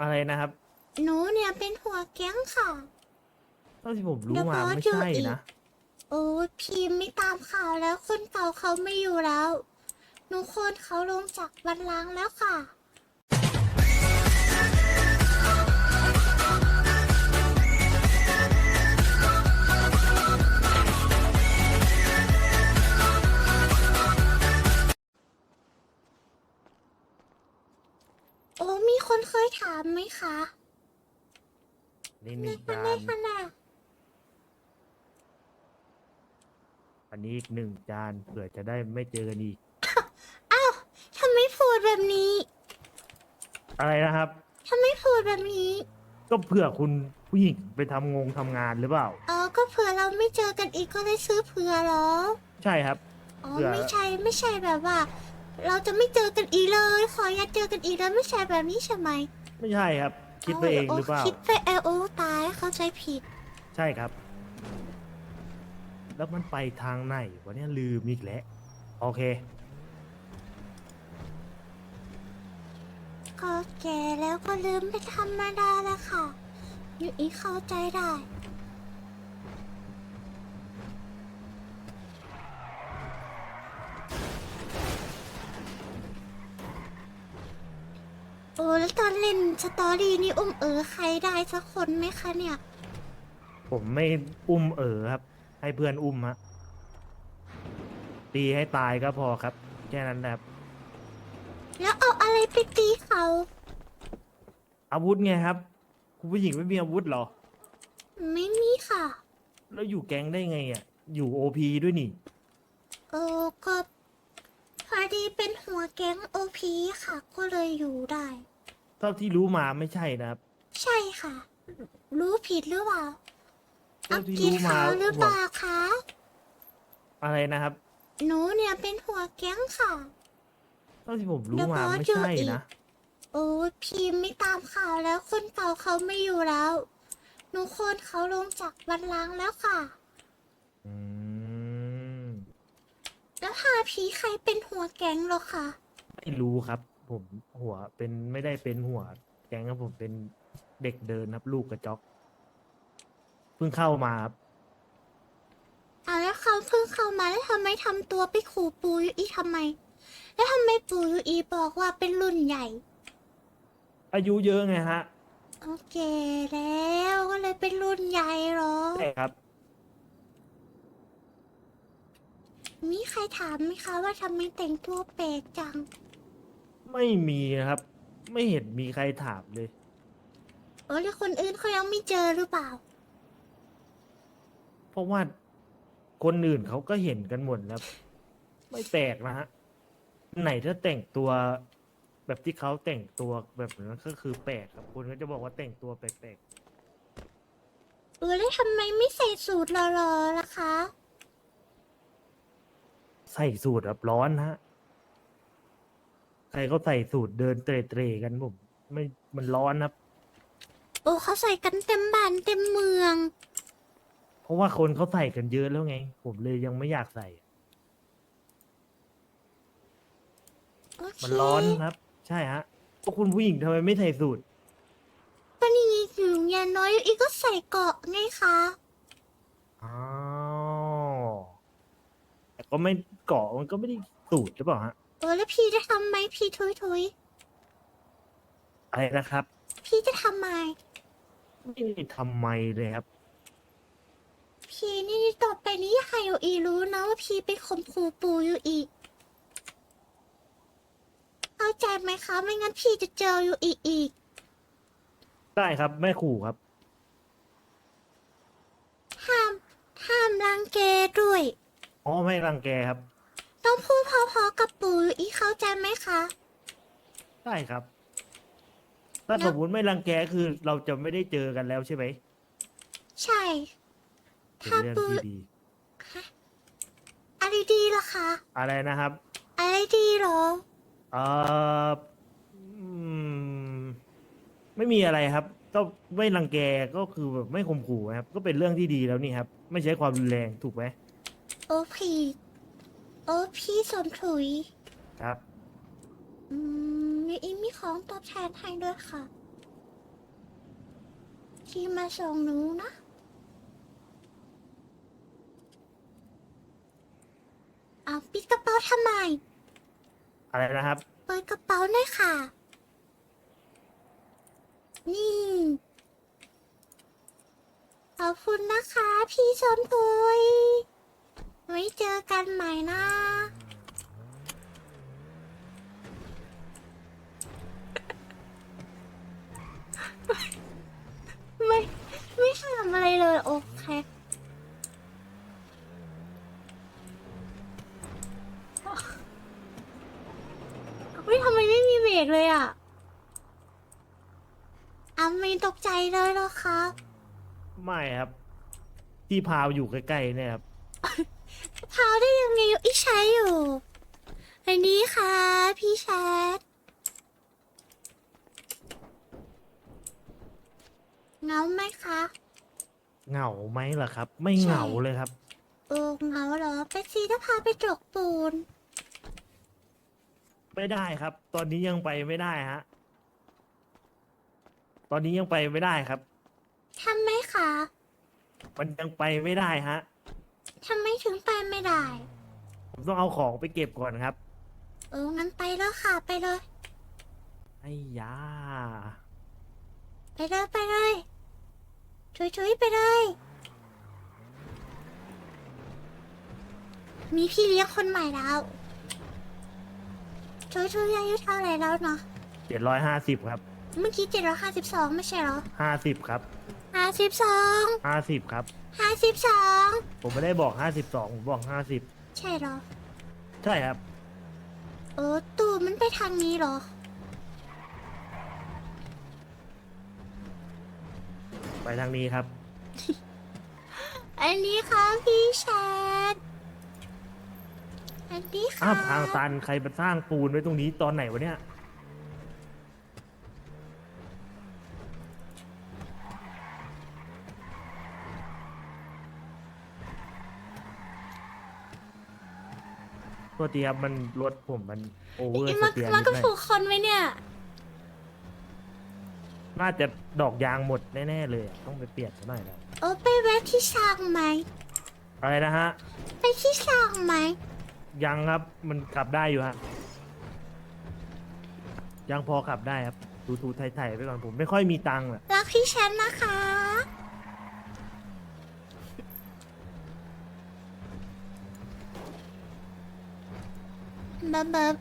อะไรนะครับหนูเนี่ยเป็นหัวแก๊งค่ะ เท่าที่ผมรู้เดี๋ยวมาบอสไม่เจอใช่อีกนะ โอ้ยพิมพ์ไม่ตามข่าวแล้วคนเก่าเขาไม่อยู่แล้ว หนูคนเขาลงจากบันลังก์แล้วค่ะ คะนี่หในนึ่งคะจาในนขณะอันนี้อีกหนึ่งจานเผื่อจะได้ไม่เจอกันอีก อ้าวทำไมพูดแบบนี้อะไรนะครับ ทำไมพูดแบบนี้ ก็เผื่อคุณผู้หญิงไปทำงงทำงานหรือเปล่าอ๋อก็เผื่อเราไม่เจอกันอีกก็เลยซื้อเผื่อเหรอ ใช่ครับ อ๋อเผื่อ ไม่ใช่ไม่ใช่แบบว่า เราจะไม่เจอกันอีกเลย ขออย่าตเจอกันอีกแล้วไม่ใช่แบบนี้ใช่ไหม ไม่ใช่ครับ คิดไปเองหรือเปล่า คิดไปเองโอ้ตายเข้าใจผิด ใช่ครับ แล้วมันไปทางไหนวะเนี่ยลืมอีกแล้วโอเค ก็แก่แล้วก็ลืมไปธรรมดาแล้วค่ะ อยู่อีกเข้าใจได้ โอ้แล้วตอนเล่นส ตอรี่นี่อุ้มเอ๋อใครได้สักคนไหมคะเนี่ย ผมไม่อุ้มเอ๋อครับ ให้เพื่อนอุ้มฮะตีให้ตายก็พอครับ แค่นั้นแหละครับแล้วเอาอะไรไปตีเขา อาวุธไงครับ คุณผู้หญิงไม่มีอาวุธเหรอ ไม่มีค่ะ แล้วอยู่แก๊งได้ไงอะ อยู่โอพีด้วยนี่ เออก็พอดีเป็นหัวแก๊งโอพีค่ะ ก็เลยอยู่ได้ เท่าที่รู้มาไม่ใช่นะครับใช่ค่ะ รู้ผิดหรือเปล่าเท่าอัพที่กินรู้มาขาวหรือหัเปวล่าคะอะไรนะครับ หนูเนี่ยเป็นหัวแก๊งค่ะ เท่าที่ผมรู้เดี๋ยวมาบอสไม่เจอใช่อีกนะ โอ้ยพิมพ์ไม่ตามข่าวแล้วคนเก่าเขาไม่อยู่แล้วหนูคนเขาลงจากบันลังก์แล้วค่ะ อืมแล้วพาผีใครเป็นหัวแก๊งเหรอคะไม่รู้ครับ ผมหัวเป็นไม่ได้เป็นหัว แก๊งครับผมเป็นเด็กเดินครับ ลูกกระจอกเพิ่งเข้ามาครับอะแล้วเขาเพิ่งเข้ามาแล้วทำไมทำตัวไปขู่ปูอยู่อีทำไม แล้วทำไมปูอยู่อีบอกว่าเป็นรุ่นใหญ่ อายุเยอะไงฮะโอเคแล้วก็เลยเป็นรุ่นใหญ่เหรอ ใช่ครับ มีใครถามไหมคะว่าทำไมแต่งตัวแปลกจัง ไม่มีนะครับ ไม่เห็นมีใครถามเลย เออแล้วคนอื่นเขายังไม่เจอหรือเปล่า เพราะว่าคนอื่นเขาก็เห็นกันหมดแล้ว ไม่แปลกนะฮะ ไหนถ้าแต่งตัวแบบที่เขาแต่งตัวแบบนั้นก็คือแปลกครับคนก็จะบอกว่าแต่งตัวแปลกเออแล้วทำไมไม่ใส่สูตรรอๆล่ะคะ ๆใส่สูตรแบบร้อนฮะ ใครเขาใส่สูตรเดินเตร่ๆกันผมไม่มันร้อนครับ โอ้เขาใส่กันเต็มบ้านเต็มเมือง เพราะว่าคนเขาใส่กันเยอะแล้วไง ผมเลยยังไม่อยากใส่ โอเคมันร้อนครับ ใช่ฮะพวกคุณผู้หญิงทำไมไม่ใส่สูตร ก็นี่ไงอยู่ยาน้อยอยู่อีกก็ใส่เกราะไงคะอ๋อแต่ก็ไม่เกาะมันก็ไม่ได้สูตรหรือเปล่าฮะ เออแล้วพี่จะทำไหมพี่ทุยทุยอะไรนะครับๆพี่จะทำไหมไม่ได้ทำไมเลยครับ พี่นี่ต่อไปนี้ให้อยู่อีรู้นะว่าพี่ไปข่มขู่ปู่อยู่อีกเข้าใจไหมคะไม่งั้นพี่จะเจออยู่อีกอีก ได้ครับแม่ขู่ครับ ห้ามห้ามรังแกด้วยอ๋อไม่รังแกครับ ต้องพูดพอๆกับปู่อยู่อีกเข้าใจไหมคะได้ครับ ถ้าสมมติไม่รังแกคือเราจะไม่ได้เจอกันแล้วใช่ไหมใช่ เป็นถ้าเรื่องปู่ที่ดีอะไรดีล่ะคะ อะไรนะครับอะไรดีเหรอ เอออืมไม่มีอะไรครับ ก็ไม่รังแกก็คือแบบไม่ข่มขู่นะครับ ก็เป็นเรื่องที่ดีแล้วนี่ครับ ไม่ใช้ความรุนแรงถูกไหมโอพีโอพี่สมถุย ครับ อืมมีอีมีของตอบแทนให้ด้วยค่ะ ที่มาส่งหนูนะ เอาปิดกระเป๋าทำไม อะไรนะครับ เปิดกระเป๋าหน่อยค่ะ นี่ ขอบคุณนะคะ พี่ชนปุย ไว้เจอกันใหม่นะ ไม่ ไม่ทำอะไรเลย โอเค เฮ้ยทำไมไม่มีเบรกเลยอะอาไม่ตกใจเลยเหรอครับ ไม่ครับ ที่พาวอยู่ใกล้ๆเนี่ยครับ เท้าได้ยังไงอีใช้อยู่อันนี้ค่ะ พี่แชทเหงาไหมคะ เหงาไหมล่ะครับ ไม่เหงาเลยครับ เออเหงาเหรอไปซีจะพาไปจกปูน ไม่ได้ครับ ตอนนี้ยังไปไม่ได้ฮะ ตอนนี้ยังไปไม่ได้ครับ ทำไหมคะ มันยังไปไม่ได้ฮะ ทำไมถึงไปไม่ได้ ผมต้องเอาของไปเก็บก่อนครับ เอองั้นไปแล้วค่ะไปเลย ไอ้ยา ไปเลยไปเลยช่วยๆไปเลย มีพี่เลี้ยงคนใหม่แล้วช่วยๆอายุเท่าไหร่แล้วเนาะเจ็ดร้อยห้าสิบครับ เมื่อกี้เจ็ดร้อยห้าสิบสองไม่ใช่เหรอ ห้าสิบครับ ห้าสิบสองห้าสิบครับ ห้าสิบสองผมไม่ได้บอกห้าสิบสองผมบอกห้าสิบใช่เหรอ ใช่ครับ เออตูดมันไปทางนี้เหรอ ไปทางนี้ครับ อันนี้ค่ะพี่แชทอันนี้ค่ะอ้าวทางตันใครมาสร้างปูนไว้ตรงนี้ตอนไหนวะเนี่ย ตัวเตียบมันรถผมมันโอเวอร์ไอ้สมันเตียร์มันนิดก็หน่อยผูกคนไว้เนี่ย น่าจะดอกยางหมดแน่ๆเลยอะต้องไปเปลี่ยนซะหน่อยแล้วเออไปแวะที่ช่างไหม อะไรนะฮะ ไปที่ช่างไหม ยังครับมันขับได้อยู่ฮะยังพอขับได้ครับทูทูไทยๆไปก่อนผมไม่ค่อยมีตังค์อะ รักพี่แชทนะคะ แบบแบบ